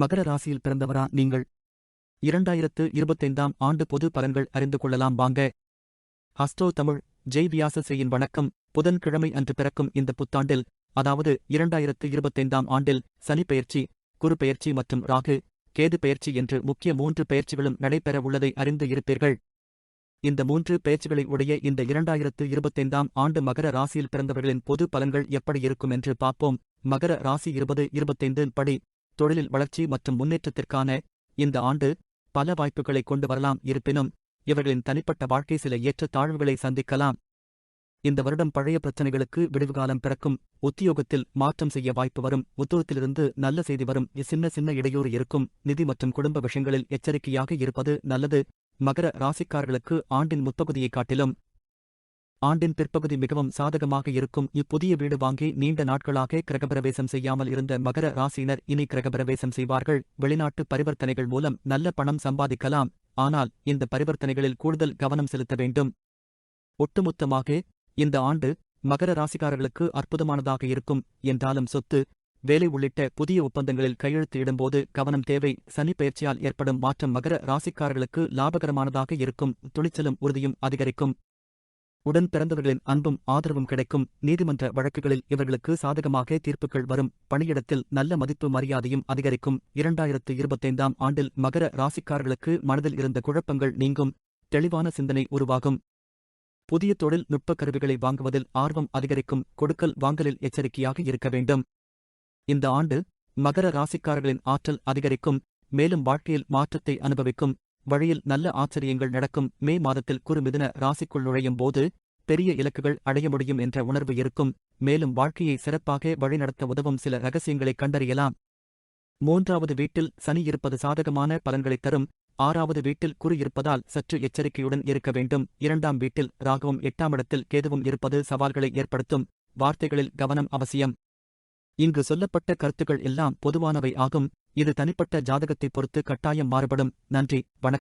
மகர ராசியில் பிறந்தவரா நீங்கள்? இரண்டாயிரத்து இருபத்தைந்தாம் ஆண்டு பொது பலன்கள் அறிந்து கொள்ளலாம் வாங்க. ஹஸ்டோ தமிழ் ஜெய் வியாசசேயின் வணக்கம். புதன்கிழமை அன்று பிறக்கும் இந்த புத்தாண்டில் அதாவது இரண்டாயிரத்து இருபத்தைந்தாம் ஆண்டில் சனி பெயர்ச்சி குரு பெயர்ச்சி மற்றும் ராகு கேது பெயர்ச்சி என்று முக்கிய மூன்று பெயர்ச்சிகளும் நடைபெற உள்ளதை அறிந்து இருப்பீர்கள். இந்த மூன்று பெயர்ச்சிகளை உடைய இந்த இரண்டாயிரத்து இருபத்தைந்தாம் ஆண்டு மகர ராசியில் பிறந்தவர்களின் பொது பலன்கள் எப்படி இருக்கும் என்று பார்ப்போம். மகர ராசி இருபது இருபத்தைந்து படி தொழிலில் வளர்ச்சி மற்றும் முன்னேற்றத்திற்கான இந்த ஆண்டு பல வாய்ப்புகளை கொண்டு வரலாம். இருப்பினும் இவர்களின் தனிப்பட்ட வாழ்க்கை சில ஏற்ற தாழ்வுகளை சந்திக்கலாம். இந்த வருடம் பழைய பிரச்சனைகளுக்கு விடுவுகாலம் பிறக்கும். உத்தியோகத்தில் மாற்றம் செய்ய வாய்ப்பு வரும். உத்தியோகத்திலிருந்து நல்ல செய்தி வரும். சின்ன சின்ன இடையூறு இருக்கும். நிதி மற்றும் குடும்ப விஷயங்களில் எச்சரிக்கையாக இருப்பது நல்லது. மகர ராசிக்காரர்களுக்கு ஆண்டின் முற்பகுதியை காட்டிலும் ஆண்டின் பிற்பகுதி மிகவும் சாதகமாக இருக்கும். இப்புதிய வீடு வாங்கி நீண்ட நாட்களாக கிரகபிரவேசம் செய்யாமல் இருந்த மகர ராசியினர் இனி கிரகப்பிரவேசம் செய்வார்கள். வெளிநாட்டு பரிவர்த்தனைகள் மூலம் நல்ல பணம் சம்பாதிக்கலாம். ஆனால் இந்த பரிவர்த்தனைகளில் கூடுதல் கவனம் செலுத்த வேண்டும். ஒட்டுமொத்தமாக இந்த ஆண்டு மகர ராசிக்காரர்களுக்கு அற்புதமானதாக இருக்கும். என்றாலும் சொத்து வேலை உள்ளிட்ட புதிய ஒப்பந்தங்களில் கையெழுத்து இடும்போது கவனம் தேவை. சனி பயிற்சியால் ஏற்படும் மாற்றம் மகர ராசிக்காரர்களுக்கு லாபகரமானதாக இருக்கும். துணிச்சலும் உறுதியும் அதிகரிக்கும். உடன் பிறந்தவர்களின் அன்பும் ஆதரவும் கிடைக்கும். நீதிமன்ற வழக்குகளில் இவர்களுக்கு சாதகமாக தீர்ப்புகள் வரும். பணியிடத்தில் நல்ல மதிப்பு மரியாதையும் அதிகரிக்கும். இரண்டாயிரத்து இருபத்தைந்தாம் ஆண்டில் மகர ராசிக்காரர்களுக்கு மனதில் இருந்த குழப்பங்கள் நீங்கும். தெளிவான சிந்தனை உருவாகும். புதிய தொழில் நுட்ப கருவிகளை வாங்குவதில் ஆர்வம் அதிகரிக்கும். கொடுக்கல் வாங்கலில் எச்சரிக்கையாக இருக்க வேண்டும். இந்த ஆண்டு மகர ராசிக்காரர்களின் ஆற்றல் அதிகரிக்கும். மேலும் வாழ்க்கையில் மாற்றத்தை அனுபவிக்கும். வழியில் நல்ல ஆச்சரியங்கள் நடக்கும். மே மாதத்தில் குறுமிதுன ராசிக்குள் நுழையும் போது பெரிய இலக்குகள் அடைய முடியும் என்ற உணர்வு இருக்கும். மேலும் வாழ்க்கையை சிறப்பாக வழிநடத்த உதவும் சில ரகசியங்களை கண்டறியலாம். மூன்றாவது வீட்டில் சனி இருப்பது சாதகமான பலன்களைத் தரும். ஆறாவது வீட்டில் குறு இருப்பதால் சற்று எச்சரிக்கையுடன் இருக்க வேண்டும். இரண்டாம் வீட்டில் ராகவும் எட்டாம் இடத்தில் கேதுவும் இருப்பது சவால்களை ஏற்படுத்தும். வார்த்தைகளில் கவனம் அவசியம். இங்கு சொல்லப்பட்ட கருத்துக்கள் எல்லாம் பொதுவானவை ஆகும். இது தனிப்பட்ட ஜாதகத்தைப் பொறுத்து கட்டாயம் மாறுபடும். நன்றி. வணக்கம்.